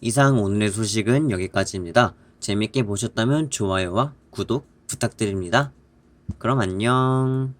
이상 오늘의 소식은 여기까지입니다. 재밌게 보셨다면 좋아요와 구독 부탁드립니다. 그럼 안녕.